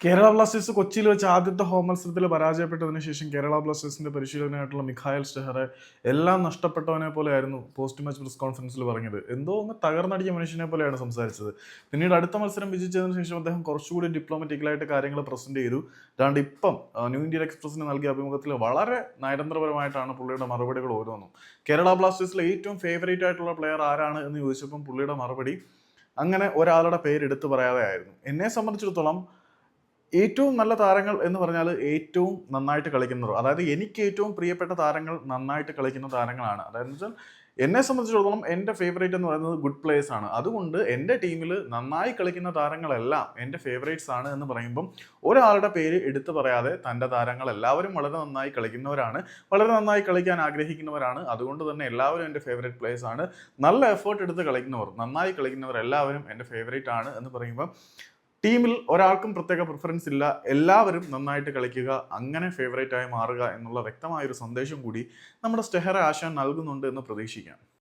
Kerala Blasters കൊച്ചിയിൽ വെച്ച് ആദ്യത്തെ ഹോം മത്സരത്തിൽ പരാജയപ്പെട്ടതിന് ശേഷം കേരള ബ്ലാസ്റ്റേഴ്സിന്റെ പരിശീലകനായിട്ടുള്ള മിഖായൽ സ്റ്റെഹറെ എല്ലാം നഷ്ടപ്പെട്ടവനെ പോലെയായിരുന്നു പോസ്റ്റ് മാച്ച് പ്രസ് കോൺഫറൻസിൽ പറഞ്ഞത്. എന്തോ ഒന്ന് തകർന്നടിച്ച മനുഷ്യനെ പോലെയാണ് സംസാരിച്ചത്. പിന്നീട് അടുത്ത മത്സരം വിജയിച്ചതിന് ശേഷം അദ്ദേഹം കുറച്ചുകൂടി ഡിപ്ലോമാറ്റിക്കലായിട്ട് കാര്യങ്ങൾ പ്രസന്റ് ചെയ്തു. അതാണ്ട് ഇപ്പം ന്യൂ ഇന്ത്യൻ എക്സ്പ്രസിന് നൽകിയ അഭിമുഖത്തിൽ വളരെ നയതന്ത്രപരമായിട്ടാണ് പുള്ളിയുടെ മറുപടികൾ ഓരോന്നും. കേരള ബ്ലാസ്റ്റേഴ്സിലെ ഏറ്റവും ഫേവറേറ്റ് ആയിട്ടുള്ള പ്ലെയർ ആരാണ് എന്ന് ചോദിച്ചപ്പം പുള്ളിയുടെ മറുപടി അങ്ങനെ ഒരാളുടെ പേര് എടുത്തു പറയാതെ ആയിരുന്നു എന്നെ സംബന്ധിച്ചിടത്തോളം ഏറ്റവും നല്ല താരങ്ങൾ എന്ന് പറഞ്ഞാൽ ഏറ്റവും നന്നായിട്ട് കളിക്കുന്നവർ. അതായത് എനിക്ക് ഏറ്റവും പ്രിയപ്പെട്ട താരങ്ങൾ നന്നായിട്ട് കളിക്കുന്ന താരങ്ങളാണ്. അതായത് വെച്ചാൽ എന്നെ സംബന്ധിച്ചിടത്തോളം എന്റെ ഫേവറേറ്റ് എന്ന് പറയുന്നത് ഗുഡ് പ്ലേയേഴ്സ് ആണ്. അതുകൊണ്ട് എന്റെ ടീമിൽ നന്നായി കളിക്കുന്ന താരങ്ങളെല്ലാം എന്റെ ഫേവറേറ്റ്സ് ആണ് എന്ന് പറയുമ്പം ഒരാളുടെ പേര് എടുത്തു പറയാതെ തന്റെ താരങ്ങൾ എല്ലാവരും വളരെ നന്നായി കളിക്കുന്നവരാണ്. വളരെ നന്നായി കളിക്കാൻ ആഗ്രഹിക്കുന്നവരാണ്. അതുകൊണ്ട് തന്നെ എല്ലാവരും എന്റെ ഫേവറേറ്റ് പ്ലേയേഴ്സ് ആണ്. നല്ല എഫേർട്ട് എടുത്ത് കളിക്കുന്നവർ നന്നായി കളിക്കുന്നവർ എല്ലാവരും എന്റെ ഫേവറേറ്റ് ആണ് എന്ന് പറയുമ്പോൾ ടീമിൽ ഒരാൾക്കും പ്രത്യേക പ്രിഫറൻസ് ഇല്ല. എല്ലാവരും നന്നായിട്ട് കളിക്കുക അങ്ങനെ ഫേവറേറ്റ് ആയി മാറുക എന്നുള്ള വ്യക്തമായ ഒരു സന്ദേശം കൂടി നമ്മുടെ സ്റ്റെഹറ ആശാൻ നൽകുന്നുണ്ട് എന്ന് പ്രതീക്ഷിക്കാം.